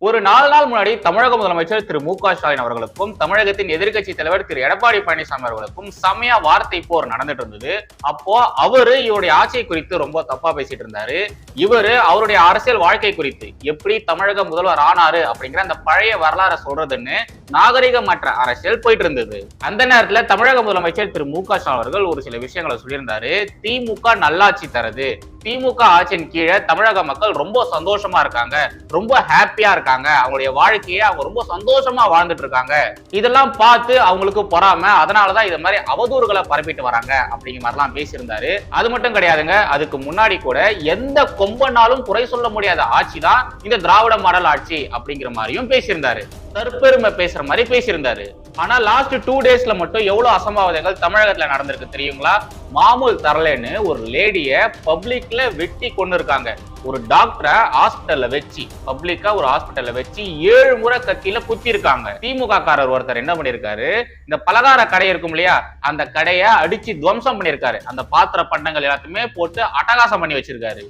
ஒரு நாலு நாள் முன்னாடி தமிழக முதலமைச்சர் திரு மு க ஸ்டாலின் அவர்களுக்கும் தமிழகத்தின் எதிர்கட்சி தலைவர் திரு எடப்பாடி பழனிசாமி அவர்களுக்கும் செம்மையா வார்த்தை போர் நடந்துட்டு இருந்தது. அப்போ அவரு இவருடைய ஆட்சியை குறித்து ரொம்ப தப்பா பேசிட்டு இருந்தாரு. இவரு அவருடைய அரசியல் வாழ்க்கை குறித்து எப்படி தமிழக முதல்வர் ஆனாரு அப்படிங்கிற அந்த பழைய வரலாறை சொல்றதுன்னு நாகரிகமற்ற அரசியல் போயிட்டு இருந்தது. அந்த நேரத்துல தமிழக முதலமைச்சர் திரு மு க ஸ்டாலின் அவர்கள் ஒரு சில விஷயங்களை சொல்லியிருந்தாரு. திமுக நல்லாட்சி தருது. திமுக ஆட்சியின் கீழே தமிழக மக்கள் ரொம்ப சந்தோஷமா இருக்காங்க. ரொம்ப ஹாப்பியா இருக்காங்க. அவங்களுடைய வாழ்க்கையை அவங்க ரொம்ப சந்தோஷமா வாழ்ந்துட்டு இருக்காங்க. இதெல்லாம் பார்த்து அவங்களுக்கு பொறாம அதனாலதான் இது மாதிரி அவதூறுகளை பரப்பிட்டு வராங்க அப்படிங்கிற மாதிரிலாம் பேசியிருந்தாரு. அது மட்டும் கிடையாதுங்க அதுக்கு முன்னாடி கூட எந்த கொம்பனாலும் குறை சொல்ல முடியாத ஆட்சி தான் இந்த திராவிட மாடல் ஆட்சி அப்படிங்கிற மாதிரியும் பேசியிருந்தாரு. தற்பெருமை பேசுற மாதிரி பேசியிருந்தாரு. ஆனா லாஸ்ட் டூ டேஸ்ல மட்டும் எவ்வளவு அசம்பாவிதங்கள் தமிழகத்துல நடந்திருக்கு தெரியுங்களா? மாமூல் தரலன்னு ஒரு லேடிய பப்ளிக்ல வெட்டி கொண்டு இருக்காங்க ஒரு டாக்டரை ஹாஸ்பிட்டல்ல வச்சு பப்ளிக்கா ஒரு ஹாஸ்பிட்டல்ல வச்சு ஏழு முறை கத்தியில குத்தி இருக்காங்க திமுக காரர் ஒருத்தர் என்ன பண்ணிருக்காரு? இந்த பலகார கடை இருக்கும் இல்லையா? அந்த கடையை அடிச்சு துவம்சம் பண்ணிருக்காரு. அந்த பாத்திர பண்டங்கள் எல்லாத்தையுமே போட்டு அட்டகாசம் பண்ணி வச்சிருக்காரு.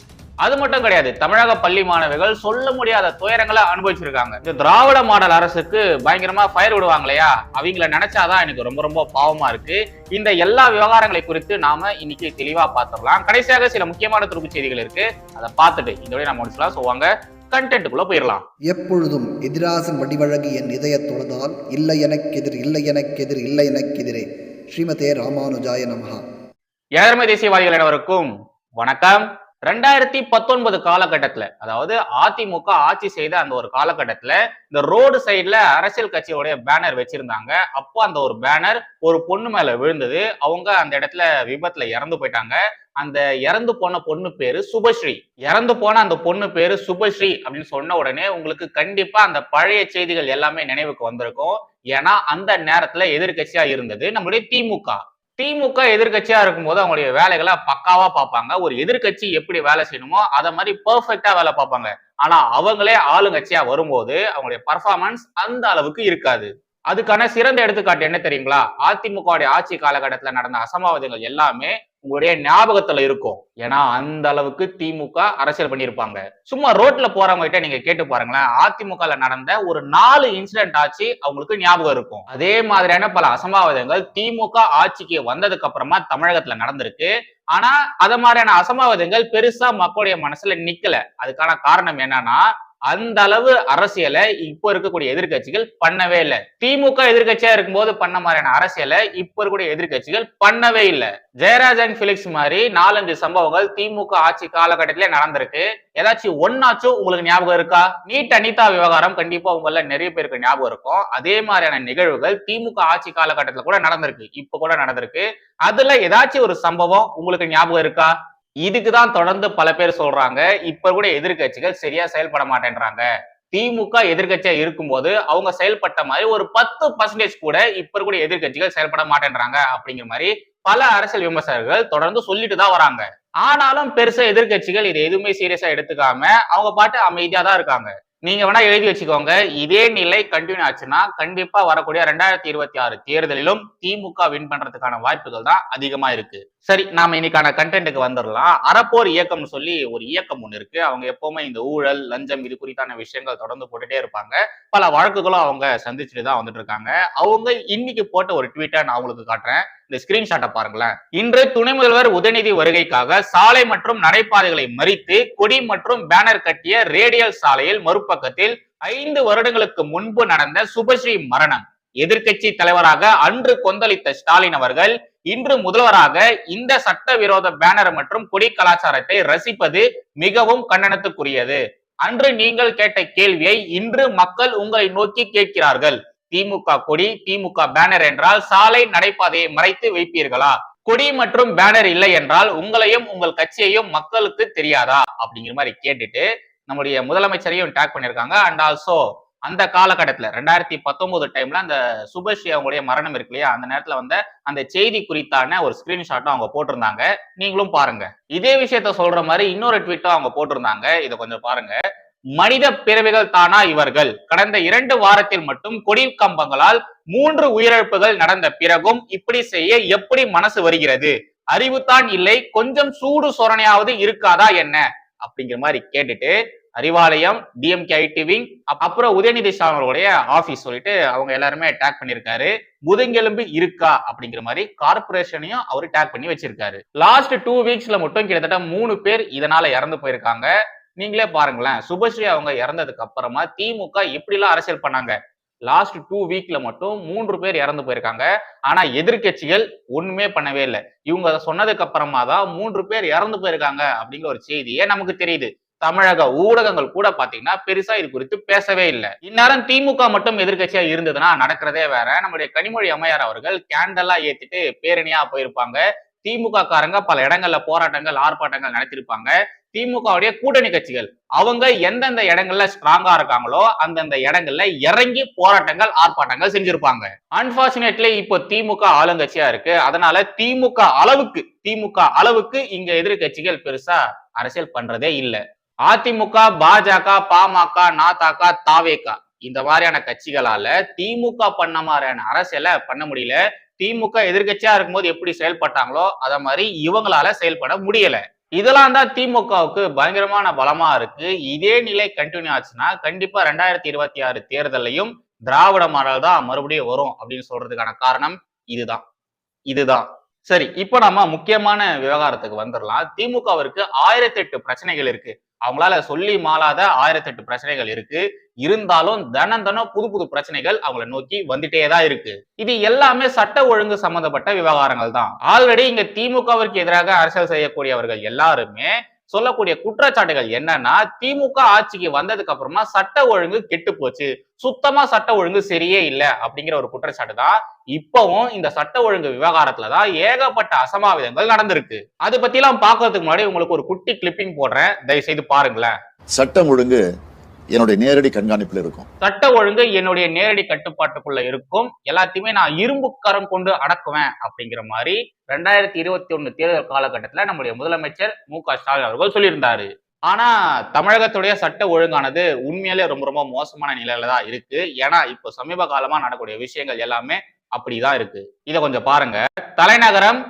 அது மட்டும் கிடையாது. தமிழக பள்ளி மாணவிகள் சொல்ல முடியாத துயரங்களை அனுபவிச்சிருக்காங்க. இந்த திராவிட மாடல் அரசுக்கு பயங்கரமா ஃபயர் விடுவாங்க இல்லையா அவங்கள நினைச்சாதான் எனக்கு ரொம்ப ரொம்ப பாவமா இருக்கு. இந்த எல்லா விவகாரங்களை குறித்து நாம இன்னைக்கு தெளிவா பார்த்துடலாம். கடைசியாக சில முக்கியமான துருப்பு செய்திகள் இருக்கு. அதை பார்த்துட்டு இந்த வழி நம்ம முடிச்சலாம் ஸோ வாங்க கண்டென்ட்டுக்குள்ள போயிடலாம். எப்பொழுதும் எதிராசன் வடிவழகு என் இதய தொழுதால் இல்லை எனக்கெதிர் இல்லை எனக்கெதிர் இல்லை எனக்கெதிரே. ஸ்ரீமதே ராமானுஜாய நமஹா. ஏழமை தேசியவாதிகள் அனைவருக்கும் வணக்கம். ரெண்டாயிரத்தி பத்தொன்பது காலகட்டத்துல அதாவது அதிமுக ஆட்சி செய்த அந்த ஒரு காலகட்டத்துல இந்த ரோடு சைட்ல அரசியல் கட்சியோடைய பேனர் வச்சிருந்தாங்க. அப்போ அந்த ஒரு பேனர் ஒரு பொண்ணு மேல விழுந்தது. அவங்க அந்த இடத்துல விபத்துல இறந்து போயிட்டாங்க. அந்த இறந்து போன பொண்ணு பேரு சுபஸ்ரீ. இறந்து போன அந்த பொண்ணு பேரு சுபஸ்ரீ அப்படின்னு சொன்ன உடனே உங்களுக்கு கண்டிப்பா அந்த பழைய செய்திகள் எல்லாமே நினைவுக்கு வந்திருக்கும். ஏன்னா அந்த நேரத்துல எதிர்கட்சியா இருந்தது நம்மளுடைய திமுக. திமுக எதிர்கட்சியா இருக்கும்போது அவங்களுடைய வேலைகளை பக்காவா பார்ப்பாங்க. ஒரு எதிர்க்கட்சி எப்படி வேலை செய்யணுமோ அதை மாதிரி பெர்ஃபெக்டா வேலை பார்ப்பாங்க. ஆனா அவங்களே ஆளுங்கட்சியா வரும்போது அவங்களுடைய பர்ஃபார்மன்ஸ் அந்த அளவுக்கு இருக்காது. அதுக்கான சிறந்த எடுத்துக்காட்டு என்ன தெரியுங்களா? அதிமுகவுடைய ஆட்சி காலகட்டத்தில் நடந்த அசம்பாவிதங்கள் எல்லாமே உங்களுடைய ஞாபகத்துல இருக்கும். ஏன்னா அந்த அளவுக்கு திமுக அரசியல் பண்ணியிருப்பாங்க. சும்மா ரோட்ல போறவங்க கிட்ட நீங்க கேட்டு பாருங்களேன். அதிமுக நடந்த ஒரு நாலு இன்சிடென்ட் ஆச்சு அவங்களுக்கு ஞாபகம் இருக்கும். அதே மாதிரியான பல அசம்பாவிதங்கள் திமுக ஆட்சிக்கு வந்ததுக்கு அப்புறமா தமிழகத்துல நடந்திருக்கு. ஆனா அத மாதிரியான அசம்பாவிதங்கள் பெருசா மக்களுடைய மனசுல நிக்கல. அதுக்கான காரணம் என்னன்னா அந்த அளவு அரசியலை இப்போ இருக்கக்கூடிய எதிர்க்கட்சிகள் பண்ணவே இல்லை. திமுக எதிர்க்கட்சியா இருக்கும்போது பண்ண மாதிரியான அரசியலை இப்போ இருக்கக்கூடிய எதிர்க்கட்சிகள் பண்ணவே இல்லை. ஜெயராஜன் பிலிக்ஸ் மாதிரி நாலஞ்சு சம்பவங்கள் திமுக ஆட்சி காலகட்டத்திலே நடந்திருக்கு. ஏதாச்சும் ஒன்னாச்சும் உங்களுக்கு ஞாபகம் இருக்கா? நீட் அனிதா விவகாரம் கண்டிப்பா உங்கள நிறைய பேருக்கு ஞாபகம் இருக்கும். அதே மாதிரியான நிகழ்வுகள் திமுக ஆட்சி காலகட்டத்தில் கூட நடந்திருக்கு. இப்ப கூட நடந்திருக்கு. அதுல ஏதாச்சும் ஒரு சம்பவம் உங்களுக்கு ஞாபகம் இருக்கா? இதுக்கு தான் தொடர்ந்து பல பேர் சொல்றாங்க இப்ப கூட எதிர்க்கட்சிகள் சரியா செயல்பட மாட்டேன்றாங்க. திமுக எதிர்கட்சியா இருக்கும்போது அவங்க செயல்பட்ட மாதிரி ஒரு பத்து பர்சன்டேஜ் கூட இப்ப கூட எதிர்க்கட்சிகள் செயல்பட மாட்டேன்றாங்க அப்படிங்கிற மாதிரி பல அரசியல் விமர்சகர்கள் தொடர்ந்து சொல்லிட்டு தான் வராங்க. ஆனாலும் பெருசா எதிர்க்கட்சிகள் இது எதுவுமே சீரியஸா எடுத்துக்காம அவங்க பாட்டு அமைதியா தான் இருக்காங்க. நீங்க வேணா எழுதி வச்சுக்கோங்க. இதே நிலை கண்டினியூ ஆச்சுன்னா கண்டிப்பா வரக்கூடிய ரெண்டாயிரத்தி இருபத்தி ஆறு தேர்தலிலும் திமுக வின் பண்றதுக்கான வாய்ப்புகள் தான் அதிகமா இருக்கு. சரி நாம இன்னைக்கான கண்டென்ட்டுக்கு வந்துடலாம். அறப்போர் இயக்கம்னு சொல்லி ஒரு இயக்கம் ஒன்று இருக்கு. அவங்க எப்பவுமே இந்த ஊழல் லஞ்சம் இது குறித்தான விஷயங்கள் தொடர்ந்து போட்டுட்டே இருப்பாங்க. பல வழக்குகளும் அவங்க சந்திச்சுட்டு தான் வந்துட்டு இருக்காங்க. அவங்க இன்னைக்கு போட்ட ஒரு ட்வீட்டை நான் உங்களுக்கு காட்டுறேன். இந்த ஸ்கிரீன்ஷாட்டை பாருங்களேன். இன்று துணை முதல்வர் உதயநிதி வருகைக்காக சாலை மற்றும் நடைபாதைகளை மறித்து கொடி மற்றும் பேனர் கட்டிய ரேடியல் சாலையில் மறுபக்கத்தில் ஐந்து வருடங்களுக்கு முன்பு நடந்த சுபஸ்ரீ மரணம். எதிர்க்கட்சி தலைவராக அன்று கொந்தளித்த ஸ்டாலின் அவர்கள் இன்று முதல்வராக இந்த சட்டவிரோத பேனர் மற்றும் கொடி கலாச்சாரத்தை ரசிப்பது மிகவும் கண்டனத்துக்குரியது. அன்று நீங்கள் கேட்ட கேள்வியை இன்று மக்கள் உங்களை நோக்கி கேட்கிறார்கள். திமுக கொடி திமுக பேனர் என்றால் சாலை நடைபாதையை மறைத்து வைப்பீர்களா? கொடி மற்றும் பேனர் இல்லை என்றால் உங்களையும் உங்கள் கட்சியையும் மக்களுக்கு தெரியாதா? அப்படிங்கிற மாதிரி கேட்டுட்டு நம்முடைய முதலமைச்சரையும் டேக் பண்ணியிருக்காங்க. அண்ட் ஆல்சோ அந்த காலகட்டத்தில் ரெண்டாயிரத்தி பத்தொன்பது டைம்ல அந்த சுபஸ்ரீ அவங்களுடைய மரணம் இருக்கு இல்லையா? அந்த நேரத்துல வந்த அந்த செய்தி குறித்தான ஒரு ஸ்கிரீன்ஷாட்டும் அவங்க போட்டிருந்தாங்க. நீங்களும் பாருங்க. இதே விஷயத்த சொல்ற மாதிரி இன்னொரு ட்வீட்டும் அவங்க போட்டிருந்தாங்க. இதை கொஞ்சம் பாருங்க. மனித பிறவிகள் தானா இவர்கள்? கடந்த இரண்டு வாரத்தில் மட்டும் கொடி கம்பங்களால் மூன்று உயிரிழப்புகள் நடந்த பிறகும் இப்படி செய்ய எப்படி மனசு வருகிறது? அறிவுத்தான் இல்லை கொஞ்சம் சூடு சோரணையாவது இருக்காதா என்ன? அப்படிங்கிற மாதிரி கேட்டுட்டு அறிவாலயம் டிஎம்கே ஐடி விங் அப்புறம் உதயநிதி ஸ்டாலின் அவர்களுடைய ஆபீஸ் சொல்லிட்டு அவங்க எல்லாருமே டேக் பண்ணிருக்காரு. முதுங்கெலும்பு இருக்கா? அப்படிங்கிற மாதிரி கார்பரேஷனையும் அவர் டேக் பண்ணி வச்சிருக்காரு. லாஸ்ட் டூ வீக்ஸ்ல மட்டும் கிட்டத்தட்ட மூணு பேர் இதனால இறந்து போயிருக்காங்க. நீங்களே பாருங்களேன். சுபஸ்ரீ அவங்க இறந்ததுக்கு அப்புறமா திமுக எப்படிலாம் அரசியல் பண்ணாங்க. லாஸ்ட் டூ வீக்ல மட்டும் மூன்று பேர் இறந்து போயிருக்காங்க. ஆனா எதிர்க்கட்சிகள் ஒண்ணுமே பண்ணவே இல்லை. இவங்க அதை சொன்னதுக்கு அப்புறமா தான் மூன்று பேர் இறந்து போயிருக்காங்க அப்படிங்கிற ஒரு செய்தியே நமக்கு தெரியுது. தமிழக ஊடகங்கள் கூட பாத்தீங்கன்னா பெருசா இது குறித்து பேசவே இல்லை. இந்நேரம் திமுக மட்டும் எதிர்கட்சியா இருந்ததுன்னா நடக்கிறதே வேற. நம்முடைய கனிமொழி அம்மையார் அவர்கள் கேண்டலா ஏத்திட்டு பேரணியா போயிருப்பாங்க. திமுக காரங்க பல இடங்கள்ல போராட்டங்கள் ஆர்ப்பாட்டங்கள் நடத்திருப்பாங்க திமுகவுடைய கூட்டணி கட்சிகள். அவங்க எந்தெந்த இடங்கள்ல ஸ்ட்ராங்கா இருக்காங்களோ அந்தந்த இடங்கள்ல இறங்கி போராட்டங்கள் ஆர்ப்பாட்டங்கள் செஞ்சிருப்பாங்க. அன்பார்ச்சுனேட்லி இப்போ திமுக ஆளுங்கட்சியா இருக்கு. அதனால திமுக அளவுக்கு திமுக அளவுக்கு இங்க எதிர்கட்சிகள் பெருசா அரசியல் பண்றதே இல்லை. அதிமுக பாஜக பாமக நாதாக தாவேகா இந்த மாதிரியான கட்சிகளால திமுக பண்ண மாதிரியான அரசியலை பண்ண முடியல. திமுக எதிர்கட்சியா இருக்கும்போது எப்படி செயல்பட்டாங்களோ அத மாதிரி இவங்களால செயல்பட முடியல. இதெல்லாம் தான் திமுகவுக்கு பயங்கரமான பலமா இருக்கு. இதே நிலை கண்டினியூ ஆச்சுன்னா கண்டிப்பா ரெண்டாயிரத்தி இருபத்தி ஆறு தேர்தலையும் திராவிட மாடல் தான் மறுபடியும் வரும் அப்படின்னு சொல்றதுக்கான காரணம் இதுதான். இதுதான். சரி இப்போ நம்ம முக்கியமான விவகாரத்துக்கு வந்துடலாம் திமுகவிற்கு ஆயிரத்தி எட்டு பிரச்சனைகள் இருக்கு. அவங்களால சொல்லி மாளாத ஆயிரத்தி எட்டு பிரச்சனைகள் இருக்கு. இருந்தாலும் தினம் தனம் புது புது பிரச்சனைகள் அவங்கள நோக்கி வந்துட்டே தான் இருக்கு. இது எல்லாமே சட்ட ஒழுங்கு சம்பந்தப்பட்ட விவகாரங்கள் தான். ஆல்ரெடி இங்க திமுகவிற்கு எதிராக அரசியல் செய்யக்கூடியவர்கள் எல்லாருமே சொல்லக்கூடிய குற்றச்சாட்டுகள் என்னன்னா திமுக ஆட்சிக்கு வந்ததுக்கு அப்புறமா சட்ட ஒழுங்கு கெட்டு போச்சு. சுத்தமா சட்ட ஒழுங்கு சரியே இல்லை அப்படிங்கிற ஒரு குற்றச்சாட்டு தான் இப்பவும் இந்த சட்ட ஒழுங்கு விவகாரத்துல தான் ஏகப்பட்ட அசமாவிதங்கள் நடந்திருக்கு. அது பத்தி எல்லாம் பாக்குறதுக்கு முன்னாடி உங்களுக்கு ஒரு குட்டி கிளிப்பிங் போடுறேன். தயவு செய்து பாருங்களேன். சட்டம் ஒழுங்கு என்னுடைய நேரடி கண்காணிப்பில் இருக்கும். சட்ட ஒழுங்கு என்னுடைய நேரடி கட்டுப்பாட்டுக்குள்ள இருக்கும். எல்லாத்தையுமே நான் இரும்பு கரம் கொண்டு அடக்குவேன் அப்படிங்கிற மாதிரி ரெண்டாயிரத்தி இருபத்தி ஒண்ணு தேர்தல் காலகட்டத்துல நம்முடைய முதலமைச்சர் மு க ஸ்டாலின் அவர்கள் சொல்லியிருந்தாரு. ஆனா தமிழகத்துடைய சட்ட ஒழுங்கானது உண்மையிலே ரொம்ப ரொம்ப மோசமான நிலையில தான் இருக்கு. ஏன்னா இப்போ சமீப காலமா நடக்கக்கூடிய விஷயங்கள் எல்லாமே அப்படிதான் இருக்கு. இதை கொஞ்சம் பாருங்க. தலைநகரம்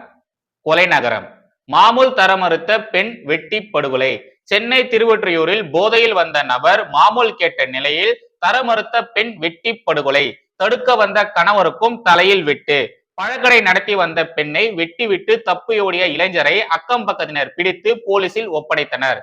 கொலை நகரம். மாமூல் தர மறுத்த பெண் வெட்டி படுகொலை சென்னை திருவொற்றியூரில் போதையில் வந்த நபர் மாமூல் கேட்ட நிலையில் தர மறுத்த பெண் வெட்டி படுகொலை தடுக்க வந்த கணவருக்கும் தலையில் வெட்டு. பழக்கடை நடத்தி வந்த பெண்ணை வெட்டிவிட்டு தப்பியோடிய இளைஞரை அக்கம் பக்கத்தினர் பிடித்து போலீசில் ஒப்படைத்தனர்.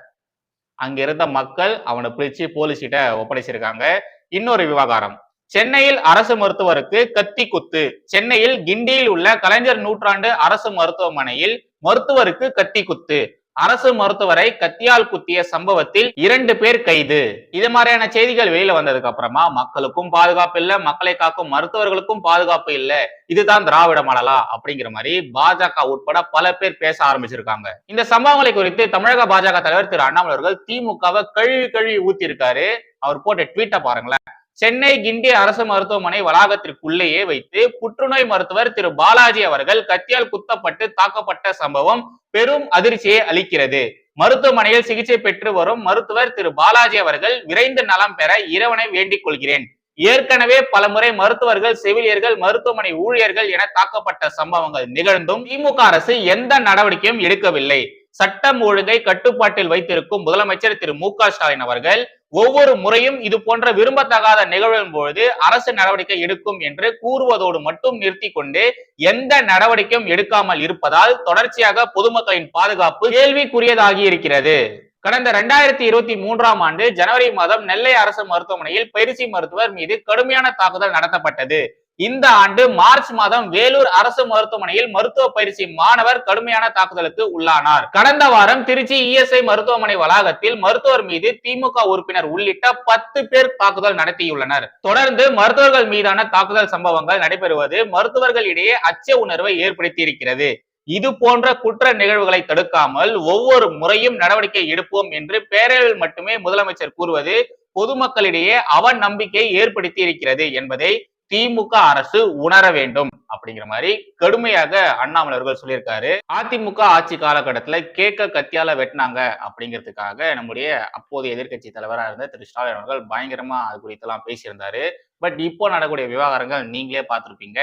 அங்கிருந்த மக்கள் அவனை பிடிச்சு போலீஸ்கிட்ட ஒப்படைச்சிருக்காங்க. இன்னொரு விவகாரம். சென்னையில் அரசு மருத்துவருக்கு கத்தி குத்து. சென்னையில் கிண்டியில் உள்ள கலைஞர் நூற்றாண்டு அரசு மருத்துவமனையில் மருத்துவருக்கு கத்தி குத்து. அரசு மருத்துவரை கத்தியால் குத்திய சம்பவத்தில் இரண்டு பேர் கைது. இது மாதிரியான செய்திகள் வெளியில வந்ததுக்கு அப்புறமா மக்களுக்கும் பாதுகாப்பு இல்ல மக்களை காக்கும் மருத்துவர்களுக்கும் பாதுகாப்பு இல்ல. இதுதான் திராவிட மாடலா அப்படிங்கிற மாதிரி பாஜக உட்பட பல பேர் பேச ஆரம்பிச்சிருக்காங்க. இந்த சம்பவங்களை குறித்து தமிழக பாஜக தலைவர் திரு அண்ணாமலை அவர்கள் திமுகவை கழுவி கழுவி ஊத்தி இருக்காரு அவர் போட்ட ட்வீட்டை பாருங்களேன். சென்னை கிண்டி அரசு மருத்துவமனை வளாகத்திற்குள்ளேயே வைத்து புற்றுநோய் மருத்துவர் திரு பாலாஜி அவர்கள் கத்தியால் குத்தப்பட்டு தாக்கப்பட்ட சம்பவம் பெரும் அதிர்ச்சியை அளிக்கிறது. மருத்துவமனையில் சிகிச்சை பெற்று வரும் மருத்துவர் திரு பாலாஜி அவர்கள் விரைந்து நலம் பெற இறைவனை வேண்டிக் கொள்கிறேன். ஏற்கனவே பலமுறை மருத்துவர்கள் செவிலியர்கள் மருத்துவமனை ஊழியர்கள் என தாக்கப்பட்ட சம்பவங்கள் நிகழ்ந்தும் திமுக அரசு எந்த நடவடிக்கையும் எடுக்கவில்லை. சட்டம் ஒழுங்கை கட்டுப்பாட்டில் வைத்திருக்கும் முதலமைச்சர் திரு மு க ஸ்டாலின் அவர்கள் ஒவ்வொரு முறையும் இது போன்ற விரும்பத்தகாத நிகழும் பொழுது அரசு நடவடிக்கை எடுக்கும் என்று கூறுவதோடு மட்டும் நிறுத்தி கொண்டு எந்த நடவடிக்கையும் எடுக்காமல் இருப்பதால் தொடர்ச்சியாக பொதுமக்களின் பாதுகாப்பு கேள்விக்குரியதாகி இருக்கிறது. கடந்த இரண்டாயிரத்தி இருபத்தி மூன்றாம் ஆண்டு ஜனவரி மாதம் நெல்லை அரசு மருத்துவமனையில் பயிற்சி மருத்துவர் மீது கடுமையான தாக்குதல் நடத்தப்பட்டது. இந்த ஆண்டு மார்ச் மாதம் வேலூர் அரசு மருத்துவமனையில் மருத்துவ பயிற்சி மாணவர் கடுமையான தாக்குதலுக்கு உள்ளானார். கடந்த வாரம் திருச்சி இஎஸ்ஐ மருத்துவமனை வளாகத்தில் மருத்துவர் மீது திமுக உறுப்பினர் உள்ளிட்ட பத்து பேர் தாக்குதல் நடத்தியுள்ளனர். தொடர்ந்து மருத்துவர்கள் மீதான தாக்குதல் சம்பவங்கள் நடைபெறுவது மருத்துவர்கள் இடையே அச்ச உணர்வை ஏற்படுத்தி இருக்கிறது இது போன்ற குற்ற நிகழ்வுகளை தடுக்காமல் ஒவ்வொரு முறையும் நடவடிக்கை எடுப்போம் என்று பேரவையில் மட்டுமே முதலமைச்சர் கூறுவது பொதுமக்களிடையே அவன் நம்பிக்கை ஏற்படுத்தி இருக்கிறது என்பதை திமுக அரசு உணர வேண்டும் அப்படிங்கிற மாதிரி கடுமையாக அண்ணாமலை அவர்கள் சொல்லியிருக்காரு. அதிமுக ஆட்சி காலகட்டத்துல கேக்க கத்தியால வெட்டினாங்க அப்படிங்கிறதுக்காக நம்முடைய அப்போதைய எதிர்க்கட்சி தலைவராக இருந்த திரு. ஸ்டாலின் அவர்கள் பயங்கரமா அது குறித்தெல்லாம் பேசியிருந்தாரு. பட் இப்போ நடக்கக்கூடிய விவகாரங்கள் நீங்களே பார்த்துருப்பீங்க.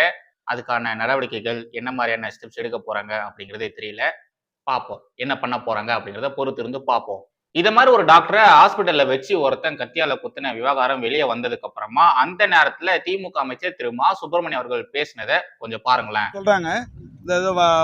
அதுக்கான நடவடிக்கைகள் என்ன மாதிரியான ஸ்டெப்ஸ் எடுக்க போறாங்க அப்படிங்கிறதே தெரியல. பார்ப்போம். என்ன பண்ண போறாங்க அப்படிங்கிறத பொறுத்து இருந்து பார்ப்போம். இது மாதிரி ஒரு டாக்டரை ஹாஸ்பிட்டல்ல வச்சு ஒருத்தன் கத்தியால குத்தின விவகாரம் வெளியே வந்ததுக்கு அப்புறமா அந்த நேரத்துல திமுக அமைச்சர் திரு. மா. சுப்பிரமணியம் அவர்கள் பேசினதை கொஞ்சம் பாருங்களேன். சொல்றாங்க. இந்த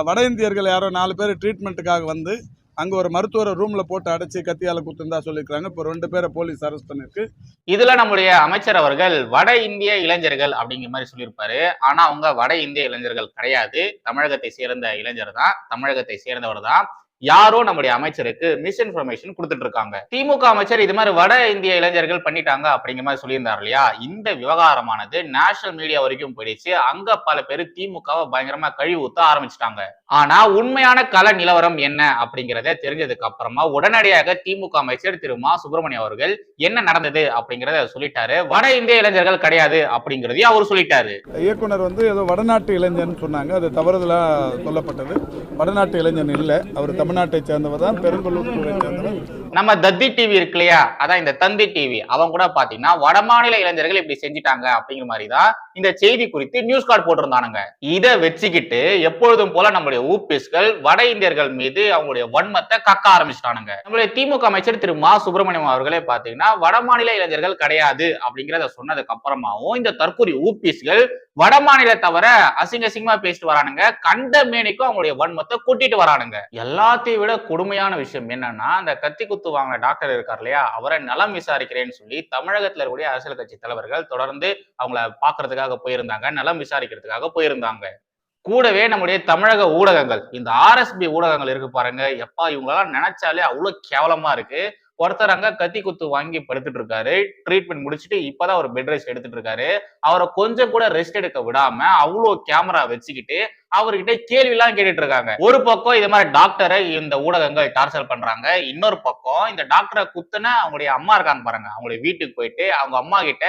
வட இந்தியர்கள் யாரோ நாலு பேர் ட்ரீட்மெண்ட்டுக்காக வந்து அங்க ஒரு மருத்துவரை ரூம்ல போட்டு அடைச்சு கத்தியால குத்துந்தா சொல்லியிருக்காங்க இப்போ ரெண்டு பேரை போலீஸ் அரெஸ்ட் பண்ணிருக்கு. இதுல நம்முடைய அமைச்சர் அவர்கள் வட இந்திய இளைஞர்கள் அப்படிங்கிற மாதிரி சொல்லியிருப்பாரு. ஆனா அவங்க வட இந்திய இளைஞர்கள் கிடையாது. தமிழகத்தை சேர்ந்த இளைஞர் தான். தமிழகத்தை சேர்ந்தவர் தான். யாரோ நம்முடைய அமைச்சருக்கு மிஸ்இன்ஃபர்மேஷன் கொடுத்துட்டு இருக்காங்க திமுக அமைச்சர் இது மாதிரி வட இந்திய இளைஞர்கள் பண்ணிட்டாங்க அப்படிங்கிற மாதிரி சொல்லியிருந்தார் இல்லையா? இந்த விவகாரமானது நேஷனல் மீடியா வரைக்கும் போயிடுச்சு. அங்க பல பேர் திமுகவை பயங்கரமா கழிவு ஊத்த ஆரம்பிச்சிட்டாங்க. ஆனா உண்மையான கள நிலவரம் என்ன அப்படிங்கிறத தெரிஞ்சதுக்கு அப்புறமா உடனடியாக திமுக அமைச்சர் திரு மா சுப்பிரமணியம் அவர்கள் என்ன நடந்தது அப்படிங்கிறத சொல்லிட்டாரு. வட இந்திய இளைஞர்கள் கிடையாது அப்படிங்கிறதையும் அவர் சொல்லிட்டாரு. இயக்குனர் வந்து ஏதோ வடநாட்டு இளைஞன் சொன்னாங்க. அது தவறுதலா சொல்லப்பட்டது. வடநாட்டு இளைஞன் இல்லை. அவர் தமிழ்நாட்டை சேர்ந்தவர் தான் பெருங்கலூர் சேர்ந்தவர். நம்ம தத்தி டிவி இருக்கு இல்லையா? அதான் இந்த தந்தி டிவி அவங்க கூட பாத்தீங்கன்னா வடமாநில இளைஞர்கள் இப்படி செஞ்சுட்டாங்க அப்படிங்கிற மாதிரி தான் இந்த செய்தி குறித்து நியூஸ் கார்டு போட்டிருந்தானுங்க. இதை வச்சுக்கிட்டு எப்பொழுதும் போல நம்மளுடைய ஊபிஸ்கள் வட இந்தியர்கள் மீது அவங்களுடைய வன்மத்தை கக்க ஆரம்பிச்சிட்டானுங்க. நம்மளுடைய திமுக அமைச்சர் திரு மா சுப்பிரமணியம் அவர்களே பாத்தீங்கன்னா வடமாநில இளைஞர்கள் கிடையாது அப்படிங்கிறத சொன்னதுக்கு அப்புறமாவும் இந்த தற்கொலை ஊபிஸ்கள் வடமாநில தவிர அசிங்க அசிங்கமா பேசிட்டு வரானுங்க. கண்ட மேனிக்கும் அவங்களுடைய வன்மத்தை கூட்டிட்டு வரானுங்க. எல்லாத்தையும் விட கொடுமையான விஷயம் என்னன்னா அந்த கத்தி குத்து வாங்கின டாக்டர் இருக்கார் இல்லையா? அவரை நலம் விசாரிக்கிறேன்னு சொல்லி தமிழகத்துல இருக்கக்கூடிய அரசியல் கட்சி தலைவர்கள் தொடர்ந்து அவங்கள பாக்குறதுக்காக போயிருந்தாங்க நலம் விசாரிக்கிறதுக்காக போயிருந்தாங்க. கூடவே நம்முடைய தமிழக ஊடகங்கள் இந்த ஆர்எஸ்பி ஊடகங்கள் இருக்கு பாருங்க. எப்பா இவங்களெல்லாம் நினைச்சாலே அவ்வளவு கேவலமா இருக்கு. ஒருத்தர் அங்க கத்தி குத்து வாங்கி படுத்துட்டு இருக்காரு ட்ரீட்மெண்ட் முடிச்சுட்டு இப்பதான் அவர் பெட் ரெஸ்ட் எடுத்துட்டு இருக்காரு அவரை கொஞ்சம் கூட ரெஸ்ட் எடுக்க விடாம அவ்வளோ கேமரா வச்சுக்கிட்டு அவர்கிட்ட கேள்வி எல்லாம் கேட்டுட்டு இருக்காங்க ஒரு பக்கம் இது மாதிரி டாக்டரை இந்த ஊடகங்கள் டார்ச்சர் பண்றாங்க. இன்னொரு பக்கம் இந்த டாக்டரை குத்துன அவங்களுடைய அம்மா இருக்காங்க பாருங்க. அவங்களுடைய வீட்டுக்கு போயிட்டு அவங்க அம்மா கிட்ட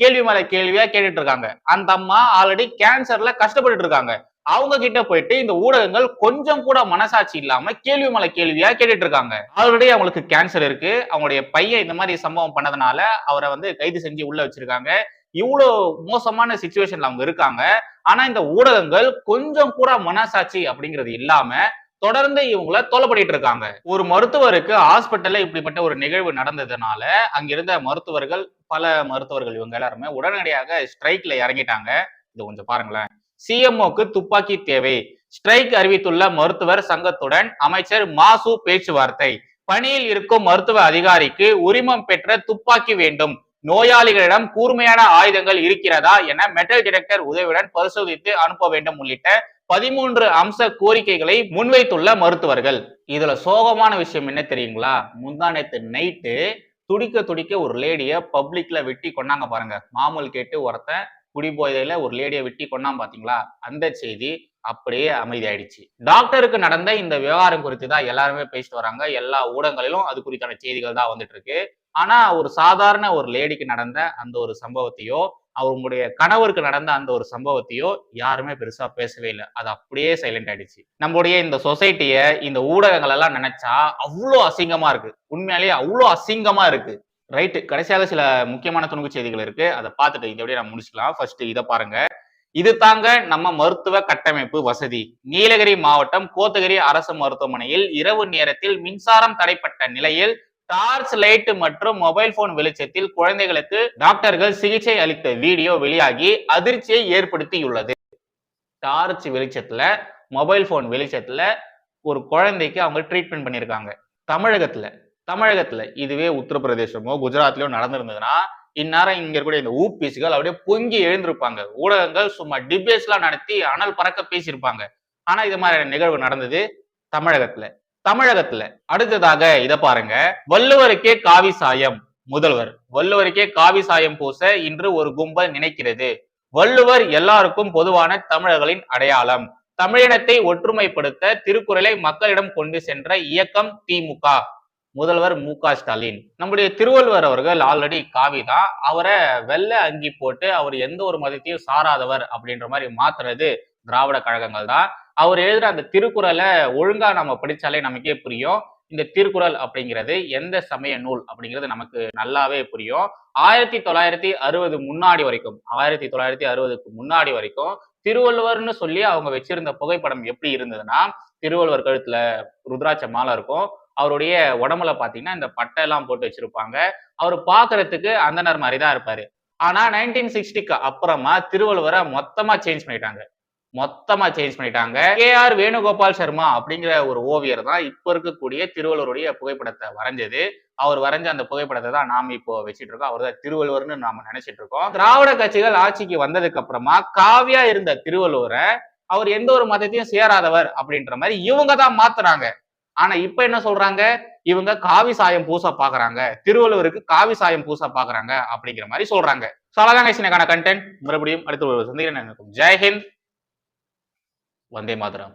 கேள்வி மேல கேள்வியா கேட்டுட்டு இருக்காங்க அந்த அம்மா ஆல்ரெடி கேன்சர்ல கஷ்டப்பட்டு இருக்காங்க அவங்க கிட்ட போயிட்டு இந்த ஊடகங்கள் கொஞ்சம் கூட மனசாட்சி இல்லாம கேள்வி மலை கேள்வியா கேட்டுட்டு இருக்காங்க ஆல்ரெடி அவங்களுக்கு கேன்சர் இருக்கு. அவங்களுடைய பையன் இந்த மாதிரி சம்பவம் பண்ணதுனால அவரை வந்து கைது செஞ்சு உள்ள வச்சிருக்காங்க. இவ்வளோ மோசமான சுச்சுவேஷன்ல அவங்க இருக்காங்க. ஆனா இந்த ஊடகங்கள் கொஞ்சம் கூட மனசாட்சி அப்படிங்கிறது இல்லாம தொடர்ந்து இவங்கள தொலை இருக்காங்க ஒரு மருத்துவருக்கு ஹாஸ்பிட்டல்ல இப்படிப்பட்ட ஒரு நிகழ்வு நடந்ததுனால அங்கிருந்த மருத்துவர்கள் பல மருத்துவர்கள் இவங்க எல்லாருமே உடனடியாக ஸ்ட்ரைக்ல இறங்கிட்டாங்க. இது கொஞ்சம் பாருங்களேன். சிஎம்ஓக்கு துப்பாக்கி தேவை. ஸ்ட்ரைக் அறிவித்துள்ள மருத்துவர் சங்கத்துடன் அமைச்சர் மாசு பேச்சுவார்த்தை. பணியில் இருக்கும் மருத்துவ அதிகாரிக்கு உரிமம் பெற்ற துப்பாக்கி வேண்டும். நோயாளிகளிடம் கூர்மையான ஆயுதங்கள் இருக்கிறதா என மெட்டல் டிடெக்டர் உதவியுடன் பரிசோதித்து அனுப்ப வேண்டும் உள்ளிட்ட பதிமூன்று அம்ச கோரிக்கைகளை முன்வைத்துள்ள மருத்துவர்கள். இதுல சோகமான விஷயம் என்ன தெரியுங்களா? முந்தானத்து நைட்டு துடிக்க துடிக்க ஒரு லேடிய பப்ளிக்ல வெட்டி கொண்டாங்க பாருங்க. மாமூல் கேட்டு ஒருத்தன் குடிபோதையில ஒரு லேடியை வெட்டி கொண்டான் பாத்தீங்களா? அந்த செய்தி அப்படியே அமைதியாயிடுச்சு. டாக்டருக்கு நடந்த இந்த விவகாரம் குறித்து தான் எல்லாருமே பேசிட்டு வராங்க. எல்லா ஊடகங்களிலும் அது குறித்தான செய்திகள் தான் வந்துட்டு இருக்கு ஆனா ஒரு சாதாரண ஒரு லேடிக்கு நடந்த அந்த ஒரு சம்பவத்தையோ அவங்களுடைய கணவருக்கு நடந்த அந்த ஒரு சம்பவத்தையோ யாருமே பெருசா பேசவே இல்லை. அது அப்படியே சைலண்ட் ஆயிடுச்சு. நம்மளுடைய இந்த சொசைட்டிய இந்த ஊடகங்கள் எல்லாம் நினைச்சா அவ்வளோ அசிங்கமா இருக்கு. உண்மையாலேயே அவ்வளோ அசிங்கமா இருக்கு. ரைட்டு கடைசியாக சில முக்கியமான துணுக்கு செய்திகள் இருக்கு. அதை பார்த்துட்டு இதை நம்ம நான் முடிச்சுக்கலாம். ஃபர்ஸ்ட் இதை பாருங்க. இது தாங்க நம்ம மருத்துவ கட்டமைப்பு வசதி. நீலகிரி மாவட்டம் கோத்தகிரி அரசு மருத்துவமனையில் இரவு நேரத்தில் மின்சாரம் தடைப்பட்ட நிலையில் டார்ச் லைட் மற்றும் மொபைல் போன் வெளிச்சத்தில் குழந்தைகளுக்கு டாக்டர்கள் சிகிச்சை அளித்த வீடியோ வெளியாகி அதிர்ச்சியை ஏற்படுத்தியுள்ளது. டார்ச் வெளிச்சத்துல மொபைல் போன் வெளிச்சத்துல ஒரு குழந்தைக்கு அவங்க ட்ரீட்மெண்ட் பண்ணியிருக்காங்க. தமிழகத்துல தமிழகத்துல இதுவே உத்தரப்பிரதேசமோ குஜராத்லயோ நடந்திருந்ததுன்னா இந்நேரம் இங்க இருக்கக்கூடிய இந்த ஊப்பீஸ்கள் அப்படியே பொங்கி எழுந்திருப்பாங்க. ஊடகங்கள் சும்மா டிபேட்ஸ் எல்லாம் நடத்தி அனல் பறக்க பேசியிருப்பாங்க. ஆனா இது மாதிரி நிகழ்வு நடந்தது தமிழகத்துல. தமிழகத்துல அடுத்ததாக இத பாருங்க. வள்ளுவருக்கே காவி சாயம் முதல்வர். வள்ளுவருக்கே காவி சாயம் பூச இன்று ஒரு கும்பல் நினைக்கிறது. வள்ளுவர் எல்லாருக்கும் பொதுவான தமிழர்களின் அடையாளம். தமிழினத்தை ஒற்றுமைப்படுத்த திருக்குறளை மக்களிடம் கொண்டு சென்ற இயக்கம் திமுக முதல்வர் மு க ஸ்டாலின். நம்முடைய திருவள்ளுவர் அவர்கள் ஆல்ரெடி காவி தான் அவரை வெள்ளை அங்கி போட்டு அவர் எந்த ஒரு மதத்தையும் சாராதவர் அப்படின்ற மாதிரி மாத்துறது திராவிட கழகங்கள் தான். அவர் எழுதுற அந்த திருக்குறளை ஒழுங்கா நம்ம படிச்சாலே நமக்கே புரியும். இந்த திருக்குறள் அப்படிங்கிறது எந்த சமய நூல் அப்படிங்கிறது நமக்கு நல்லாவே புரியும். ஆயிரத்தி தொள்ளாயிரத்தி அறுபது முன்னாடி வரைக்கும் ஆயிரத்தி தொள்ளாயிரத்தி அறுபதுக்கு முன்னாடி வரைக்கும் திருவள்ளுவர்னு சொல்லி அவங்க வச்சிருந்த புகைப்படம் எப்படி இருந்ததுன்னா திருவள்ளுவர் கழுத்துல ருத்ராட்ச மாலை இருக்கும். அவருடைய உடம்புல பார்த்தீங்கன்னா இந்த பட்டை எல்லாம் போட்டு வச்சிருப்பாங்க. அவர் பார்க்கறதுக்கு அந்தனர் மாதிரி தான் இருப்பாரு. ஆனா நைன்டீன் சிக்ஸ்டிக்கு அப்புறமா திருவள்ளுவரை மொத்தமா சேஞ்ச் பண்ணிட்டாங்க. மொத்தமா சேஞ்ச் பண்ணிட்டாங்க. கே ஆர் வேணுகோபால் சர்மா அப்படிங்கிற ஒரு ஓவியர் தான் இப்ப இருக்கக்கூடிய திருவள்ளுவருடைய புகைப்படத்தை வரைஞ்சது. அவர் வரைஞ்ச அந்த புகைப்படத்தை தான் நாம இப்போ வச்சுட்டு இருக்கோம். அவர் தான் திருவள்ளுவர்னு நாம நினைச்சிட்டு இருக்கோம். திராவிட கட்சிகள் ஆட்சிக்கு வந்ததுக்கு அப்புறமா காவியா இருந்த திருவள்ளுவரை அவர் எந்த ஒரு மதத்தையும் சேராதவர் அப்படின்ற மாதிரி இவங்க தான் மாத்துறாங்க ஆனா இப்ப என்ன சொல்றாங்க? இவங்க காவி சாயம் பூச பாக்குறாங்க. திருவள்ளுவருக்கு காவி சாயம் பூச பாக்குறாங்க அப்படிங்கிற மாதிரி சொல்றாங்க. ஸோ அவ்வளோதான் கைசினக்கான கண்டென்ட் மறுபடியும் அடுத்த ஒரு சந்திக்கிறேன். ஜெய்ஹிந்த் வந்தே மாதரம்.